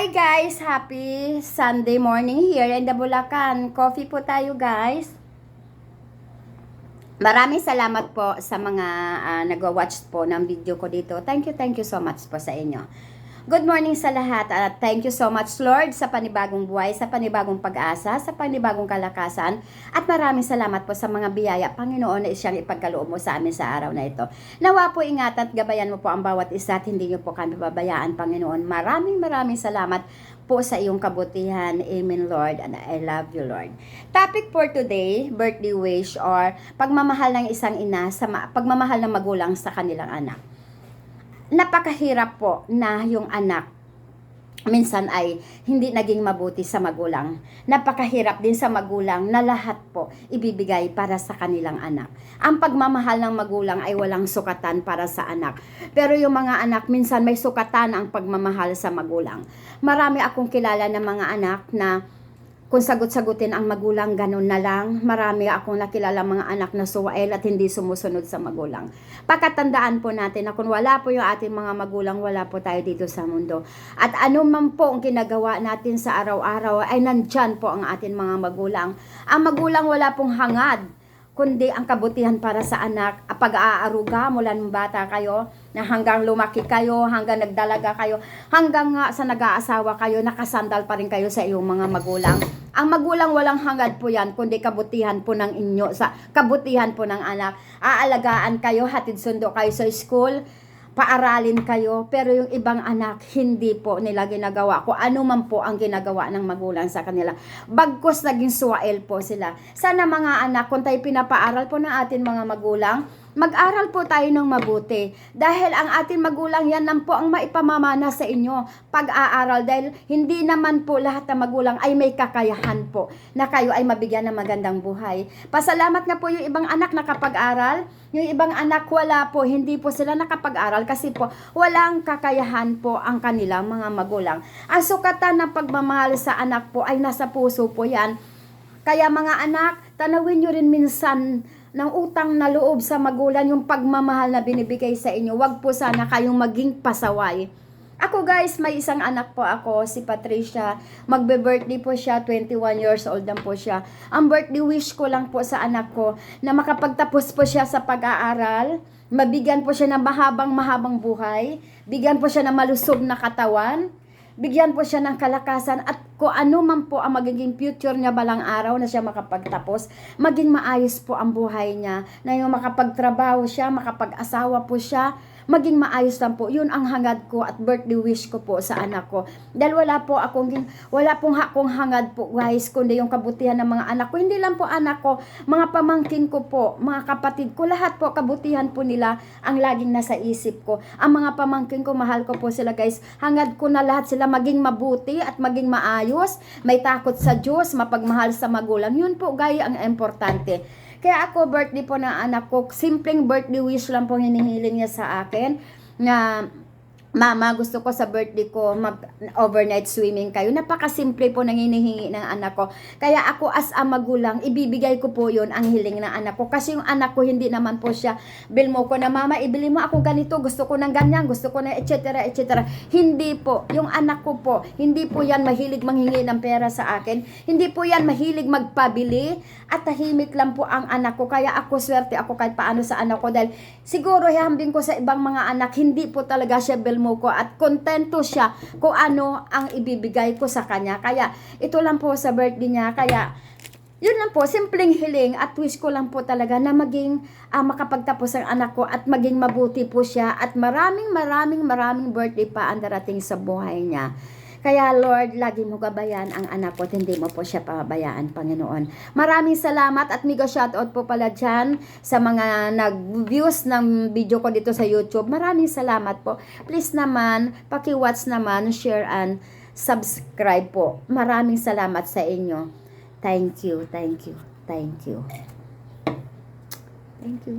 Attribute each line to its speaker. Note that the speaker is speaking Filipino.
Speaker 1: Hi guys! Happy Sunday morning here in the Bulacan. Coffee po tayo guys. Maraming salamat po sa mga uh, nagwa-watch po ng video ko dito. Thank you, thank you so much po sa inyo. Good morning sa lahat at thank you so much Lord sa panibagong buhay, sa panibagong pag-asa, sa panibagong kalakasan at maraming salamat po sa mga biyaya Panginoon na siyang ipagkaloob mo sa amin sa araw na ito. Nawa po ingat at gabayan mo po ang bawat isa at hindi niyo po kami babayaan Panginoon. Maraming maraming salamat po sa iyong kabutihan. Amen Lord and I love you Lord. Topic for today, birthday wish or pagmamahal ng isang ina sa ma- pagmamahal ng magulang sa kanilang anak napakahirap po na yung anak minsan ay hindi naging mabuti sa magulang. Napakahirap din sa magulang na lahat po ibibigay para sa kanilang anak. Ang pagmamahal ng magulang ay walang sukatan para sa anak. Pero yung mga anak, minsan may sukatan ang pagmamahal sa magulang. Marami akong kilala ng mga anak na kung sagot-sagutin ang magulang, ganun na lang. Marami akong nakilala mga anak na suwael at hindi sumusunod sa magulang. Pagkatandaan po natin na kung wala po yung ating mga magulang, wala po tayo dito sa mundo. At ano man po ang ginagawa natin sa araw-araw, ay nandyan po ang ating mga magulang. Ang magulang wala pong hangad kundi ang kabutihan para sa anak, pag-aaruga mula ng bata kayo, na hanggang lumaki kayo, hanggang nagdalaga kayo, hanggang nga sa nag-aasawa kayo, nakasandal pa rin kayo sa iyong mga magulang. Ang magulang walang hangad po yan, kundi kabutihan po ng inyo, sa kabutihan po ng anak. Aalagaan kayo, hatid sundo kayo sa school, paaralin kayo, pero yung ibang anak, hindi po nila ginagawa. Kung ano man po ang ginagawa ng magulang sa kanila. Bagkos naging suwael po sila. Sana mga anak, kung tayo pinapaaral po ng atin mga magulang, Mag-aral po tayo ng mabuti dahil ang ating magulang yan lang po ang maipamamana sa inyo pag-aaral dahil hindi naman po lahat ng magulang ay may kakayahan po na kayo ay mabigyan ng magandang buhay. Pasalamat na po yung ibang anak nakapag-aral, yung ibang anak wala po, hindi po sila nakapag-aral kasi po walang kakayahan po ang kanilang mga magulang. Ang sukatan ng pagmamahal sa anak po ay nasa puso po yan. Kaya mga anak, tanawin nyo rin minsan ng utang na loob sa magulang yung pagmamahal na binibigay sa inyo. Huwag po sana kayong maging pasaway. Ako guys, may isang anak po ako, si Patricia. Magbe-birthday po siya, 21 years old lang po siya. Ang birthday wish ko lang po sa anak ko na makapagtapos po siya sa pag-aaral, mabigyan po siya ng mahabang mahabang buhay, bigyan po siya ng malusog na katawan, bigyan po siya ng kalakasan at kung ano man po ang magiging future niya balang araw na siya makapagtapos, maging maayos po ang buhay niya, na yung makapagtrabaho siya, makapag-asawa po siya, maging maayos lang po. Yun ang hangad ko at birthday wish ko po sa anak ko. Dahil wala po akong, wala pong akong hangad po guys, kundi yung kabutihan ng mga anak ko. Hindi lang po anak ko, mga pamangkin ko po, mga kapatid ko, lahat po kabutihan po nila ang laging nasa isip ko. Ang mga pamangkin ko, mahal ko po sila guys. Hangad ko na lahat sila maging mabuti at maging maayos, may takot sa Diyos, mapagmahal sa magulang. Yun po gaya ang importante. Kaya ako, birthday po ng anak ko, simpleng birthday wish lang po hinihiling niya sa akin na Mama, gusto ko sa birthday ko mag-overnight swimming kayo. Napakasimple po nang hinihingi ng anak ko. Kaya ako as a magulang, ibibigay ko po yon ang hiling ng anak ko. Kasi yung anak ko, hindi naman po siya, bill mo ko na, Mama, ibili mo ako ganito, gusto ko ng ganyan, gusto ko na, etc. etc. Hindi po. Yung anak ko po, hindi po yan mahilig manghingi ng pera sa akin. Hindi po yan mahilig magpabili. At tahimik lang po ang anak ko. Kaya ako swerte ako kahit paano sa anak ko. Dahil siguro hihambing ko sa ibang mga anak, hindi po talaga siya bill mo ko at kontento siya kung ano ang ibibigay ko sa kanya. Kaya ito lang po sa birthday niya. Kaya yun lang po, simpleng hiling at wish ko lang po talaga na maging uh, makapagtapos ang anak ko at maging mabuti po siya at maraming maraming maraming birthday pa ang darating sa buhay niya. Kaya Lord, lagi mo gabayan ang anak ko at hindi mo po siya pabayaan, Panginoon. Maraming salamat at mega shoutout po pala dyan sa mga nag-views ng video ko dito sa YouTube. Maraming salamat po. Please naman, paki-watch naman, share and subscribe po. Maraming salamat sa inyo. Thank you, thank you, thank you. Thank you.